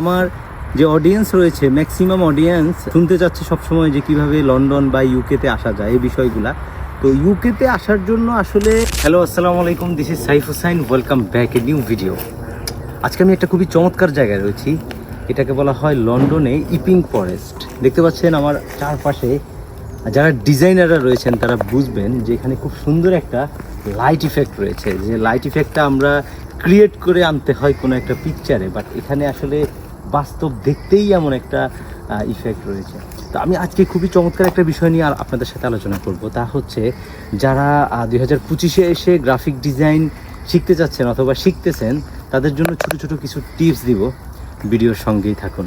আমার যে অডিয়েন্স রয়েছে ম্যাক্সিমাম অডিয়েন্স শুনতে চাচ্ছে সবসময় যে কীভাবে লন্ডন বা ইউকেতে আসা যায় এই বিষয়গুলা। তো ইউকেতে আসার জন্য আসলে হ্যালো আসসালামু আলাইকুম this is Saif Hussain welcome back a new video আজকে আমি একটা খুবই চমৎকার জায়গায় রয়েছি, এটাকে বলা হয় লন্ডনে ইপিং ফরেস্ট। দেখতে পাচ্ছেন আমার চারপাশে যারা ডিজাইনাররা রয়েছেন, তারা বুঝবেন যে এখানে খুব সুন্দর একটা লাইট ইফেক্ট রয়েছে। যে লাইট ইফেক্টটা আমরা ক্রিয়েট করে আনতে হয় কোনো একটা পিকচারে বাট এখানে আসলে বাস্তব দেখতেই এমন একটা ইফেক্ট রয়েছে। তো আমি আজকে খুবই চমৎকার একটা বিষয় নিয়ে আর আপনাদের সাথে আলোচনা করব। তা হচ্ছে, যারা দুই হাজার পঁচিশে এসে গ্রাফিক ডিজাইন শিখতে চাচ্ছেন অথবা শিখতেছেন, তাদের জন্য ছোট ছোট কিছু টিপস দিব। ভিডিওর সঙ্গেই থাকুন।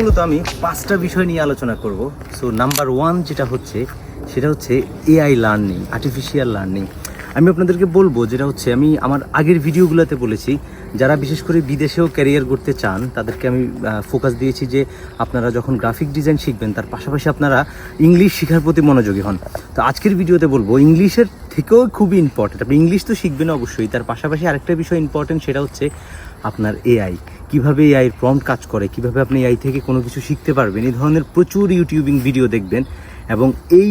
মূলত আমি পাঁচটা বিষয় নিয়ে আলোচনা করব। সো নাম্বার ওয়ান যেটা হচ্ছে, সেটা হচ্ছে এআই লার্নিং আর্টিফিশিয়াল লার্নিং আমি আপনাদেরকে বলব যেটা হচ্ছে, আমি আমার আগের ভিডিওগুলোতে বলেছি, যারা বিশেষ করে বিদেশেও ক্যারিয়ার করতে চান, তাদেরকে আমি ফোকাস দিয়েছি যে আপনারা যখন গ্রাফিক ডিজাইন শিখবেন, তার পাশাপাশি আপনারা ইংলিশ শেখার প্রতি মনোযোগী হন। তো আজকের ভিডিওতে বলব, ইংলিশের থেকেও খুবই ইম্পর্টেন্ট আপনি ইংলিশ তো শিখবেন অবশ্যই, তার পাশাপাশি আরেকটা বিষয় ইম্পর্টেন্ট সেটা হচ্ছে আপনার এআই কীভাবে এআইয়ের প্রম্পট কাজ করে, কীভাবে আপনি এআই থেকে কোনো কিছু শিখতে পারবেন, এই ধরনের প্রচুর ইউটিউবিং ভিডিও দেখবেন এবং এই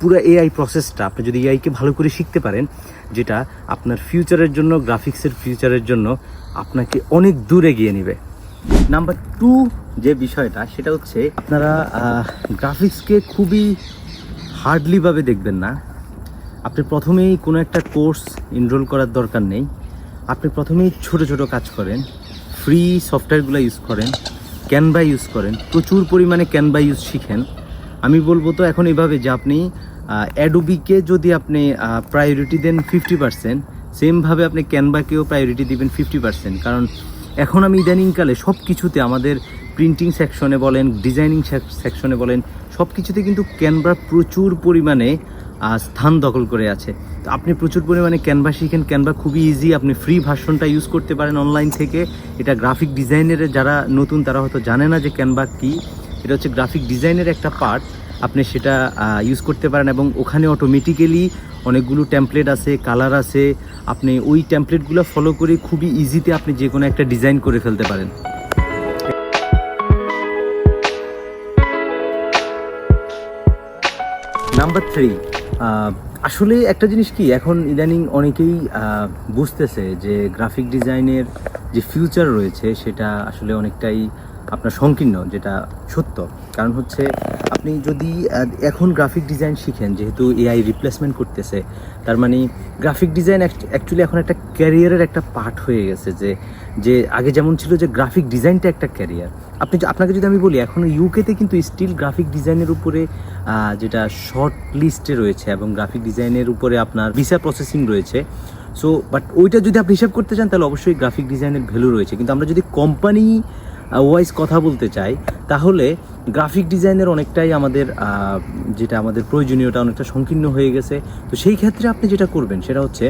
পুরো এআই প্রসেসটা আপনি যদি এআইকে ভালো করে শিখতে পারেন, যেটা আপনার ফিউচারের জন্য গ্রাফিক্সের ফিউচারের জন্য আপনাকে অনেক দূর এগিয়ে নেবে। নাম্বার টু যে বিষয়টা, সেটা হচ্ছে আপনারা গ্রাফিক্সকে খুবই হার্ডলিভাবে দেখবেন না। আপনি প্রথমেই কোনো একটা কোর্স এনরোল করার দরকার নেই। আপনি প্রথমেই ছোট ছোট কাজ করেন। ফ্রি সফটওয়্যারগুলো ইউজ করেন ক্যানভা ইউজ করেন, প্রচুর পরিমাণে ক্যানভা ইউজ শিখেন। আমি বলব তো এখন এভাবে যে আপনি অ্যাডোবিকে যদি আপনি প্রায়োরিটি দেন ফিফটি পার্সেন্ট সেমভাবে আপনি ক্যানভাকেও প্রায়োরিটি দিবেন ফিফটি পার্সেন্ট কারণ এখন আমি ইদানিংকালে সব কিছুতে আমাদের প্রিন্টিং সেকশনে বলেন ডিজাইনিং সেকশনে বলেন সব কিছুতে কিন্তু ক্যানভা প্রচুর পরিমাণে স্থান দখল করে আছে। তো আপনি প্রচুর পরিমাণে ক্যানভা শিখেন। ক্যানভা খুবই ইজি আপনি ফ্রি ভার্সনটা ইউজ করতে পারেন অনলাইন থেকে। এটা গ্রাফিক ডিজাইনের যারা নতুন, তারা হয়তো জানে না যে ক্যানভা কী। এটা হচ্ছে গ্রাফিক ডিজাইনের একটা পার্ট আপনি সেটা ইউজ করতে পারেন এবং ওখানে অটোমেটিক্যালি অনেকগুলো টেমপ্লেট আছে কালার আছে। আপনি ওই টেমপ্লেটগুলো ফলো করে খুবই ইজিতে আপনি যে কোনো একটা ডিজাইন করে ফেলতে পারেন। নাম্বার থ্রি আসলে একটা জিনিস কি, এখন ইদানিং অনেকেই বুঝতেছে যে গ্রাফিক ডিজাইনের যে ফিউচার রয়েছে, সেটা আসলে অনেকটাই আপনার সংকীর্ণ, যেটা সত্য। কারণ হচ্ছে, আপনি যদি এখন গ্রাফিক ডিজাইন শিখেন, যেহেতু এআই রিপ্লেসমেন্ট করতেছে, তার মানে গ্রাফিক ডিজাইন অ্যাকচুয়ালি এখন একটা ক্যারিয়ারের একটা পার্ট হয়ে গেছে, যে যে আগে যেমন ছিল যে গ্রাফিক ডিজাইনটা একটা ক্যারিয়ার আপনি আপনাকে যদি আমি বলি, এখন ইউকেতে কিন্তু স্টিল গ্রাফিক ডিজাইনের উপরে যেটা শর্ট লিস্টে রয়েছে, এবং গ্রাফিক ডিজাইনের উপরে আপনার ভিসা প্রসেসিং রয়েছে। সো বাট ওইটা যদি আপনি হিসাব করতে চান, তাহলে অবশ্যই গ্রাফিক ডিজাইনের ভ্যালু রয়েছে। কিন্তু আমরা যদি কোম্পানি ওয়াইজ কথা বলতে চাই, তাহলে গ্রাফিক ডিজাইনের অনেকটাই আমাদের যেটা আমাদের প্রয়োজনীয়টা অনেকটা সংকীর্ণ হয়ে গেছে। তো সেই ক্ষেত্রে আপনি যেটা করবেন, সেটা হচ্ছে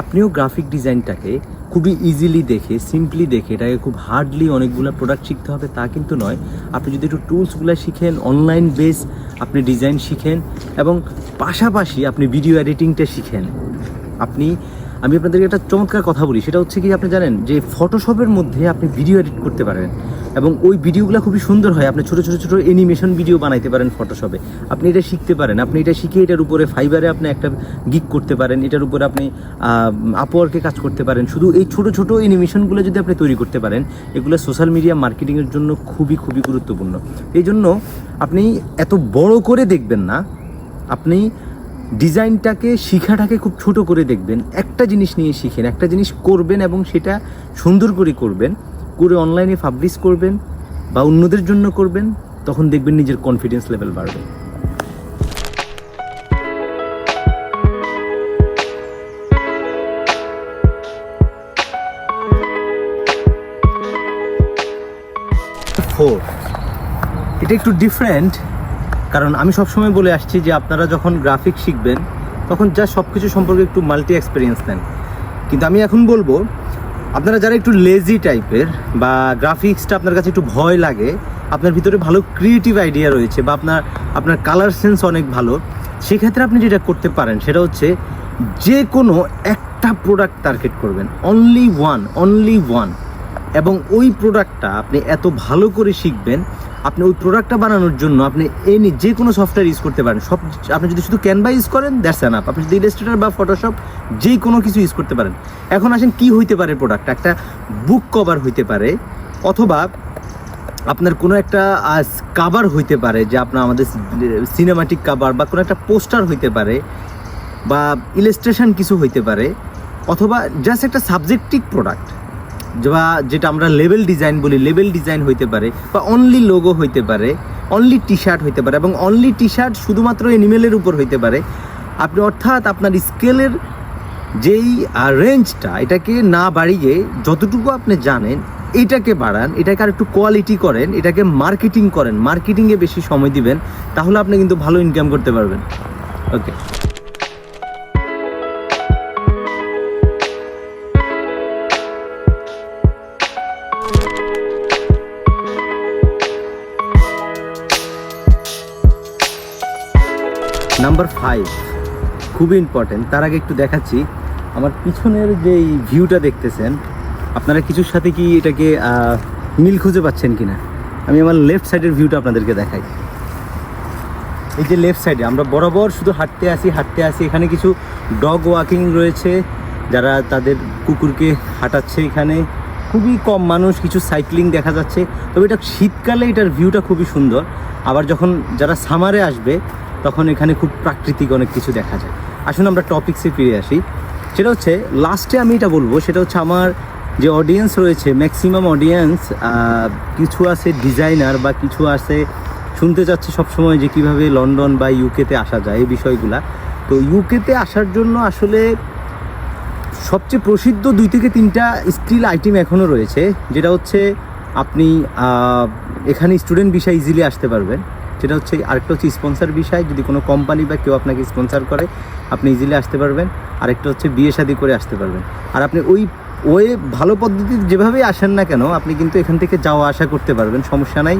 আপনিও গ্রাফিক ডিজাইনটাকে খুবই ইজিলি দেখে সিম্পলি দেখে, এটাকে খুব হার্ডলি অনেকগুলো প্রোডাক্ট শিখতে হবে তা কিন্তু নয়। আপনি যদি একটু টুলসগুলো শিখেন অনলাইন বেস আপনি ডিজাইন শিখেন এবং পাশাপাশি আপনি ভিডিও এডিটিংটা শিখেন। আপনি, আমি আপনাদেরকে একটা চমৎকার কথা বলি, সেটা হচ্ছে কি আপনি জানেন যে ফটোশপের মধ্যে আপনি ভিডিও এডিট করতে পারেন এবং ওই ভিডিওগুলো খুবই সুন্দর হয়। আপনি ছোটো ছোটো ছোটো অ্যানিমেশন ভিডিও বানাইতে পারেন ফটোশপে আপনি এটা শিখতে পারেন। আপনি এটা শিখে এটার উপরে ফাইবারে আপনি একটা গিক করতে পারেন। এটার উপরে আপনি আপওয়ার্কে কাজ করতে পারেন। শুধু এই ছোটো ছোটো অ্যানিমেশনগুলো যদি আপনি তৈরি করতে পারেন, এগুলো সোশ্যাল মিডিয়া মার্কেটিংয়ের জন্য খুবই খুবই গুরুত্বপূর্ণ। এই জন্য আপনি এত বড় করে দেখবেন না, আপনি ডিজাইনটাকে, শিখাটাকে খুব ছোট করে দেখবেন। একটা জিনিস নিয়ে শিখেন, একটা জিনিস করবেন এবং সেটা সুন্দর করে করবেন। করে অনলাইনে পাবলিশ করবেন বা অন্যদের জন্য করবেন, তখন দেখবেন নিজের কনফিডেন্স লেভেল বাড়বে। ফোর এটা একটু ডিফারেন্ট কারণ আমি সবসময় বলে আসছি যে আপনারা যখন গ্রাফিক শিখবেন, তখন যা সব কিছু সম্পর্কে একটু মাল্টি এক্সপিরিয়েন্স নেন। কিন্তু আমি এখন বলব আপনারা যারা একটু লেজি টাইপের বা গ্রাফিক্সটা আপনার কাছে একটু ভয় লাগে, আপনার ভিতরে ভালো ক্রিয়েটিভ আইডিয়া রয়েছে বা আপনার আপনার কালার সেন্স অনেক ভালো, সেক্ষেত্রে আপনি যেটা করতে পারেন সেটা হচ্ছে যে কোনো একটা প্রোডাক্ট টার্গেট করবেন অনলি ওয়ান অনলি ওয়ান এবং ওই প্রোডাক্টটা আপনি এত ভালো করে শিখবেন আপনি ওই প্রোডাক্টটা বানানোর জন্য আপনি এনি যে কোনো সফটওয়্যার ইউজ করতে পারেন, সব আপনি যদি শুধু ক্যানভা ইউজ করেন দ্যাটস অ্যান আপ আপনি যদি ইলাস্ট্রেটর বা ফটোশপ যে কোনো কিছু ইউজ করতে পারেন। এখন আসেন কি হইতে পারে প্রোডাক্ট একটা বুক কভার হইতে পারে, অথবা আপনার কোনো একটা কাভার হইতে পারে যে আপনার আমাদের সিনেমাটিক কাভার বা কোনো একটা পোস্টার হইতে পারে, বা ইলাস্ট্রেশন কিছু হইতে পারে, অথবা জাস্ট একটা সাবজেক্টিভ প্রোডাক্ট বা যেটা আমরা লেভেল ডিজাইন বলি লেভেল ডিজাইন হইতে পারে বা অনলি লোগো হইতে পারে অনলি টি শার্ট হইতে পারে এবং অনলি টি শার্ট শুধুমাত্র এনিমেলের উপর হইতে পারে। আপনি অর্থাৎ আপনার স্কেলের যেই রেঞ্জটা এটাকে না বাড়িয়ে যতটুকু আপনি জানেন, এটাকে বাড়ান, এটাকে আর একটু কোয়ালিটি করেন, এটাকে মার্কেটিং করেন মার্কেটিংয়ে বেশি সময় দিবেন, তাহলে আপনি কিন্তু ভালো ইনকাম করতে পারবেন। ওকে নাম্বার ফাইভ খুবই ইম্পর্টেন্ট তার আগে একটু দেখাচ্ছি। আমার পিছনের যে ভিউটা দেখতেছেন, আপনারা কিছুর সাথে কি এটাকে মিল খুঁজে পাচ্ছেন কিনা? আমি আমার লেফট সাইডের ভিউটা আপনাদেরকে দেখাই। এই যে লেফট সাইডে আমরা বরাবর শুধু হাঁটতে আসি হাঁটতে আসি। এখানে কিছু ডগ ওয়াকিং রয়েছে, যারা তাদের কুকুরকে হাঁটাচ্ছে এখানে। খুবই কম মানুষ, কিছু সাইক্লিং দেখা যাচ্ছে। তবে এটা শীতকালে এটার ভিউটা খুবই সুন্দর। আবার যখন যারা সামারে আসবে তখন এখানে খুব প্রাকৃতিক অনেক কিছু দেখা যায়। আসুন আমরা টপিক্সে ফিরে আসি। সেটা হচ্ছে লাস্টে আমি এটা বলব, সেটা হচ্ছে আমার যে অডিয়েন্স রয়েছে ম্যাক্সিমাম অডিয়েন্স কিছু আছে ডিজাইনার বা কিছু আছে শুনতে চাচ্ছে সবসময় যে কীভাবে লন্ডন বা ইউকেতে আসা যায়, এই বিষয়গুলা। তো ইউকেতে আসার জন্য আসলে সবচেয়ে প্রসিদ্ধ দুই থেকে তিনটা স্কিল আইটেম এখনও রয়েছে, যেটা হচ্ছে আপনি এখানে স্টুডেন্ট বিষয় ইজিলি আসতে পারবেন। যেটা হচ্ছে আরেকটা হচ্ছে স্পন্সার বিষয়। যদি কোনো কোম্পানি বা কেউ আপনাকে স্পন্সার করে, আপনি ইজিলি আসতে পারবেন। আরেকটা হচ্ছে বিয়ে শাদি করে আসতে পারবেন। আর আপনি ওই ওই ভালো পদ্ধতিতে যেভাবেই আসেন না কেন, আপনি কিন্তু এখান থেকে যাওয়া আসা করতে পারবেন, সমস্যা নাই।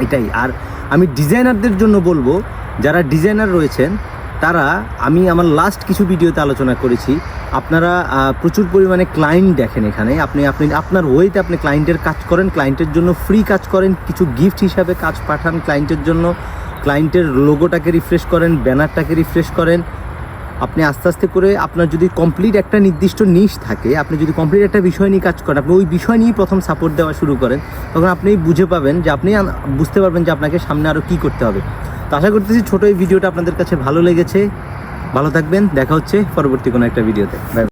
এটাই। আর আমি ডিজাইনারদের জন্য বলব, যারা ডিজাইনার রয়েছেন তারা, আমি আমার লাস্ট কিছু ভিডিওতে আলোচনা করেছি। আপনারা প্রচুর পরিমাণে ক্লায়েন্ট দেখেন এখানে। আপনি আপনি, আপনার ওয়েতে আপনি ক্লায়েন্টের কাজ করেন ক্লায়েন্টের জন্য ফ্রি কাজ করেন, কিছু গিফট হিসাবে কাজ পাঠান ক্লায়েন্টের জন্য। ক্লায়েন্টের লোগোটাকে রিফ্রেশ করেন ব্যানারটাকে রিফ্রেশ করেন। আপনি আস্তে আস্তে করে আপনার যদি কমপ্লিট একটা নির্দিষ্ট নিশ থাকে, আপনি যদি কমপ্লিট একটা বিষয় নিয়ে কাজ করেন, আপনি ওই বিষয় নিয়েই প্রথম সাপোর্ট দেওয়া শুরু করেন, তখন আপনি বুঝে পাবেন যে আপনি বুঝতে পারবেন যে আপনাকে সামনে আরও কী করতে হবে। তো আশা করতেছি ছোটো এই ভিডিওটা আপনাদের কাছে ভালো লেগেছে। ভালো থাকবেন, দেখা হচ্ছে পরবর্তী কোনো একটা ভিডিওতে। বাই